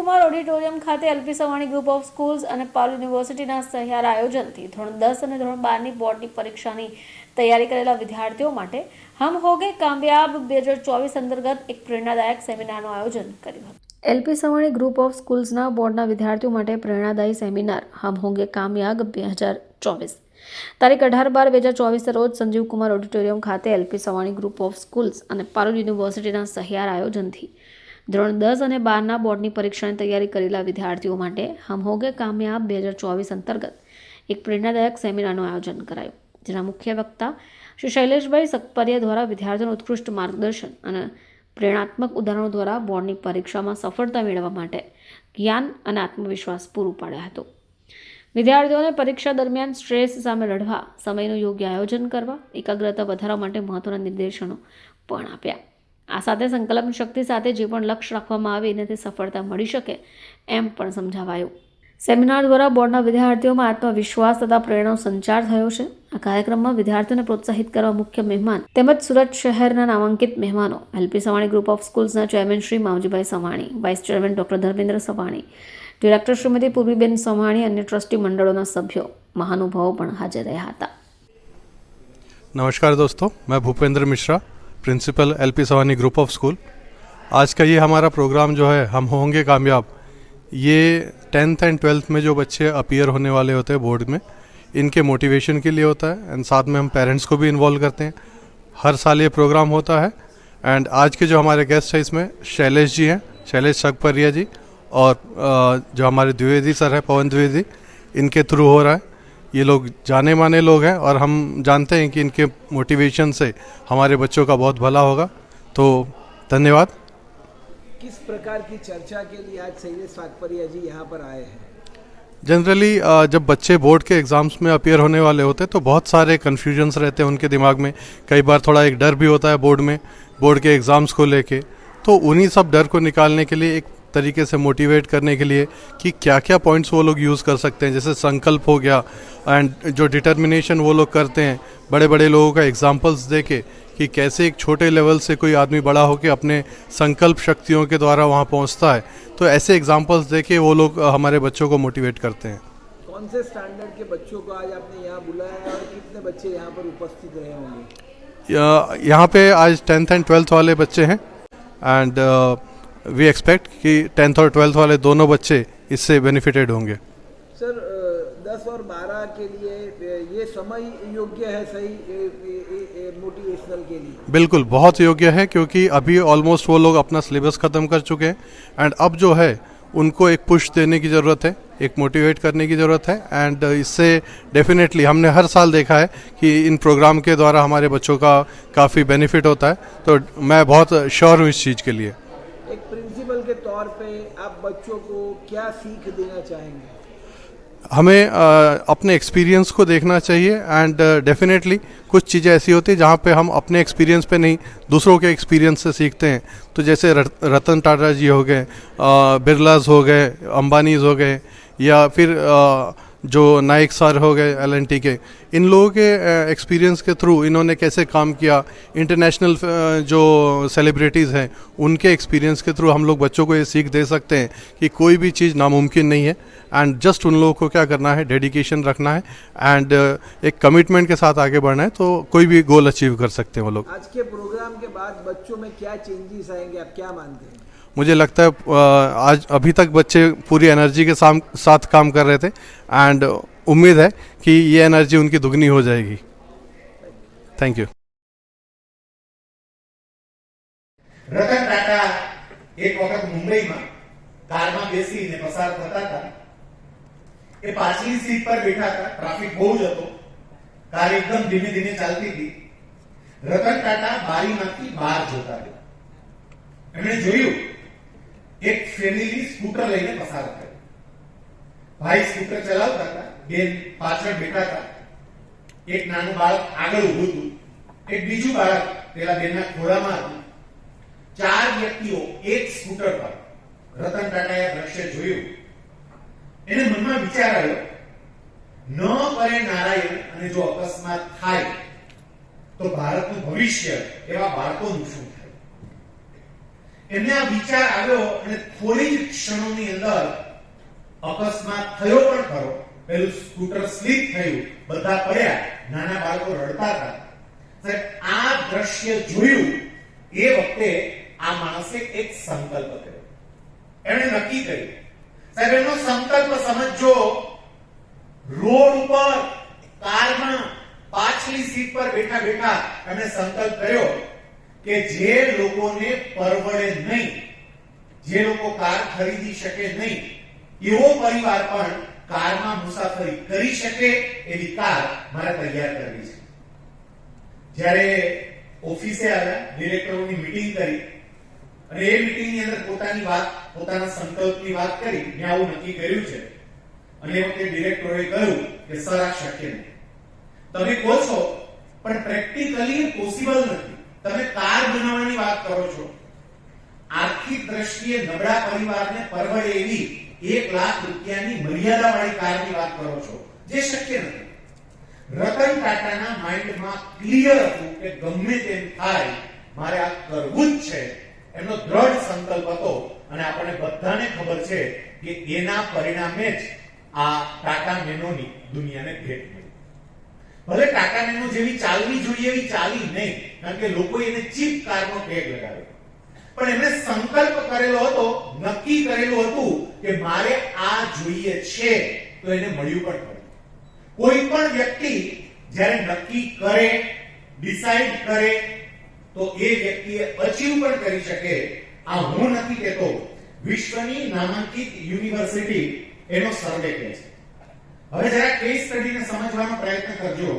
Kumar auditorium ખાતે LP Savani group of schools અને પાલ યુનિવર્સિટીના સહિયાર આયોજનથી ધોરણ દસ અને ધોરણ બારની બોર્ડની પરીક્ષાની તૈયારી કરેલા વિદ્યાર્થીઓ માટે હમ હોગે કામયાબ બે હજાર ચોવીસ અંતર્ગત એક પ્રેરણાદાયક સેમિનારનું આયોજન કર્યું હતું. એલપી સવાણી ગ્રુપ ઓફ સ્કૂલ્સના બોર્ડના વિદ્યાર્થીઓ માટે પ્રેરણાદાયી સેમિનાર હમ હોંગે કામયાબ બે હજાર ચોવીસ. તારીખ અઢાર બાર બે હજાર ચોવીસ રોજ સંજીવ કુમાર ઓડિટોરિયમ ખાતે LP Savani group of schools અને પારુલ યુનિવર્સિટીના સહિયાર આયોજનથી ધોરણ દસ અને બારના બોર્ડની પરીક્ષાની તૈયારી કરેલા વિદ્યાર્થીઓ માટે હમ હોગે કામયાબ બે હજાર ચોવીસ અંતર્ગત એક પ્રેરણાદાયક સેમિનારનું આયોજન કરાયું, જેના મુખ્ય વક્તા શ્રી શૈલેષભાઈ સકપરિયા દ્વારા વિદ્યાર્થીઓને ઉત્કૃષ્ટ માર્ગદર્શન અને પ્રેરણાત્મક ઉદાહરણો દ્વારા બોર્ડની પરીક્ષામાં સફળતા મેળવવા માટે જ્ઞાન અને આત્મવિશ્વાસ પૂરું પાડ્યો હતો. વિદ્યાર્થીઓને પરીક્ષા દરમિયાન સ્ટ્રેસ સામે લડવા, સમયનું યોગ્ય આયોજન કરવા, એકાગ્રતા વધારવા માટે મહત્વના નિર્દેશનો પણ આપ્યા. આ સાથે સંકલ્પની શક્તિ સાથે જે પણ લક્ષ્ય રાખવામાં આવે એને તે સફળતા મળી શકે એમ પણ સમજાવાયું. સેમિનાર દ્વારા બોર્ડના વિદ્યાર્થીઓમાં આત્મવિશ્વાસ તથા પ્રેરણાનો સંચાર થયો છે. આ કાર્યક્રમમાં વિદ્યાર્થીઓને પ્રોત્સાહિત કરવા મુખ્ય મહેમાન તેમજ સુરત શહેરના નામાંકિત મહેમાનો LP Savani group of સ્કૂલ્સના chairman Shri Mavjibhai Savani, vice chairman doctor Dharmendra Savani, director Shrimati Purviben Savani અને ટ્રસ્ટી મંડળોના સભ્યો મહાનુભાવો પણ હાજર રહ્યા હતા. નમસ્કાર દોસ્તો, મેં Bhupendra Mishra principal L P Savani group of school. आज का ये हमारा प्रोग्राम जो है, हम होंगे कामयाब। ये टेंथ एंड ट्वेल्थ में जो बच्चे अपीयर होने वाले होते हैं बोर्ड में, इनके मोटिवेशन के लिए होता है एंड साथ में हम पेरेंट्स को भी इन्वॉल्व करते हैं। हर साल ये प्रोग्राम होता है एंड आज के जो हमारे गेस्ट हैं इसमें शैलेश जी हैं, शैलेश सगपरिया जी और जो हमारे द्विवेदी सर हैं, पवन द्विवेदी, इनके थ्रू हो रहा है। ये लोग जाने माने लोग हैं और हम जानते हैं कि इनके मोटिवेशन से हमारे बच्चों का बहुत भला होगा। तो धन्यवाद। किस प्रकार की चर्चा के लिए आज शैलेश सागपरिया जी यहाँ पर आए हैं? जनरली जब बच्चे बोर्ड के एग्ज़ाम्स में अपियर होने वाले होते हैं तो बहुत सारे कन्फ्यूजन्स रहते हैं उनके दिमाग में। कई बार थोड़ा एक डर भी होता है बोर्ड में बोर्ड के एग्ज़ाम्स को लेके। तो उन्हीं सब डर को निकालने के लिए एक तरीके से मोटिवेट करने के लिए कि क्या क्या पॉइंट्स वो लोग यूज़ कर सकते हैं। जैसे संकल्प हो गया एंड जो डिटर्मिनेशन वो लोग करते हैं बड़े बड़े लोगों का एग्जाम्पल्स दे के कि कैसे एक छोटे लेवल से कोई आदमी बड़ा होकर अपने संकल्प शक्तियों के द्वारा वहाँ पहुँचता है। तो ऐसे एग्जाम्पल्स दे के वो लोग हमारे बच्चों को मोटिवेट करते हैं। कौन से स्टैंडर्ड के बच्चों को आज आपने यहाँ बुलाया है और कितने बच्चे यहाँ पर उपस्थित रहे होंगे? यहाँ पे आज टेंथ एंड ट्वेल्थ वाले बच्चे हैं। एंड वी एक्सपेक्ट कि टेंथ और ट्वेल्थ वाले दोनों बच्चे इससे बेनिफिटेड होंगे। सर दस और बारह के लिए ये समय योग्य है सही मोटिवेशनल के लिए? बिल्कुल बहुत योग्य है क्योंकि अभी ऑलमोस्ट वो लोग अपना सिलेबस ख़त्म कर चुके हैं एंड अब जो है उनको एक पुश देने की ज़रूरत है एक मोटिवेट करने की ज़रूरत है एंड इससे डेफिनेटली हमने हर साल देखा है कि इन प्रोग्राम के द्वारा हमारे बच्चों का काफ़ी बेनिफिट होता है। तो मैं बहुत श्योर हूँ इस चीज़ के लिए। एक प्रिंसिपल के तौर पे आप बच्चों को क्या सीख देना चाहेंगे? हमें अ, अपने एक्सपीरियंस को देखना चाहिए एंड डेफिनेटली कुछ चीज़ें ऐसी होती हैं जहाँ पे हम अपने एक्सपीरियंस पे नहीं दूसरों के एक्सपीरियंस से सीखते हैं। तो जैसे रत- रतन टाटा जी हो गए बिरलाज हो गए अंबानीज हो गए या फिर अ, जो नाइक सर हो गए एलएनटी के, इन लोगों के एक्सपीरियंस के थ्रू इन्होंने कैसे काम किया? इंटरनेशनल जो सेलिब्रिटीज़ हैं, उनके एक्सपीरियंस के थ्रू हम लोग बच्चों को ये सीख दे सकते हैं कि कोई भी चीज़ नामुमकिन नहीं है। एंड जस्ट उन लोगों को क्या करना है? डेडिकेशन रखना है। एंड एक कमिटमेंट के साथ आगे बढ़ना है। तो कोई भी गोल अचीव कर सकते हैं वो लोग। आज के प्रोग्राम के बाद बच्चों में क्या चेंजेस आएँगे? आप क्या मानते हैं? मुझे लगता है अ, आज अभी तक बच्चे पूरी एनर्जी के साम, साथ काम कर रहे थे एंड उम्मीद है कि ये एनर्जी उनकी दुगनी हो जाएगी थैंक यू રતન ટાટા એક વખત મુંબઈમાં કારમાં બેસીને પસાર થતા હતા એ પાછલી સીટ પર બેઠા હતા ટ્રાફિક બહુ જ હતો કાર એકદમ ધીમે ધીમે ચાલતી હતી રતન ટાટા બારીમાંથી બહાર જોતા રહ્યા એમણે જોયું એક ફેમિલી સ્કૂટર લઈને પસાર થયું ભાઈ સ્કૂટર ચલાવતા હતા બેન પાછળ બેઠા હતા. એક નાનું બાળક આગળ ઉભું હતું. એક બીજું બાળક પેલા બેનના ખોળામાં હતું. ચાર વ્યક્તિઓ એક સ્કૂટર પર રતન ટાટાએ દ્રશ્ય જોયું. એને મનમાં વિચાર આવ્યો, ન કરે નારાયણ અને જો અકસ્માત થાય, તો ભારતનું ભવિષ્ય એવા બાળકોનું શું એમને આ વિચાર આવ્યો અને થોડી જ ક્ષણોની અંદર અકસ્માત થયો પણ ખરો. પેલું સ્કૂટર સ્લીપ થયું. બધા પડ્યા. નાના બાળકો રડતા હતા. સાહેબ, આ દ્રશ્ય જોયું એ વખતે આ માણસે એક સંકલ્પ કર્યો. એણે નક્કી કર્યું. સાહેબ, એનો સંકલ્પ સમજો રોડ ઉપર, કારમાં પાછલી સીટ પર બેઠા બેઠા એમણે સંકલ્પ કર્યો. કે જે લોકોને પરવડે નહીં, જે લોકો કાર ખરીદી શકે નહીં, એવો પરિવાર પણ કારમાં મુસાફરી કરી શકે એવી કાર મારે તૈયાર કરવી છે. જ્યારે ઓફિસે આવ્યા, ડિરેક્ટરોની મીટિંગ કરી, અને એ મીટિંગની અંદર પોતાની વાત, પોતાના સંકલ્પની વાત કરી, મેં આવું નક્કી કર્યું છે. અને એ વખતે ડિરેક્ટરોએ કહ્યું કે સર, આ શક્ય નહીં. તમે કહો છો, પણ પ્રેક્ટિકલી પોસિબલ નથી. તમે કાર બનાવવાની વાત કરો છો. આર્થિક દ્રષ્ટિએ નબળા પરિવારને પરવડે એવી એક લાખ રૂપિયાની મર્યાદાવાળી કારની વાત કરો છો, જે શક્ય નથી. રતન ટાટાના માઇન્ડમાં ક્લિયર હતું કે ગમે તેમ થાય, મારે આ કરવું જ છે. એમનો દ્રઢ સંકલ્પ હતો અને આપણને બધાને ખબર છે કે એના પરિણામે જ આ ટાટા મેનોની દુનિયાને ભેટ મળી. ભલે ટાટા નેનો જેવી ચાલવી જોઈએ એવી ચાલી નહીં, કારણ કે લોકો એને ચીપ કારનો ટેગ લગાવ્યો. પણ એમણે સંકલ્પ કરેલો હતો, નક્કી કરેલું હતું કે મારે આ જોઈએ છે, તો એને મળ્યું પણ ખરું. કોઈ પણ વ્યક્તિ જ્યારે નક્કી કરે ડિસાઈડ કરે, તો એ વ્યક્તિએ અચીવ પણ કરી શકે. આ હું નથી કહેતો, વિશ્વની નામાંકિત યુનિવર્સિટી એનો સર્વે કહે છે. હવે જરા કેસ સ્ટડીને સમજવાનો પ્રયત્ન કરજો.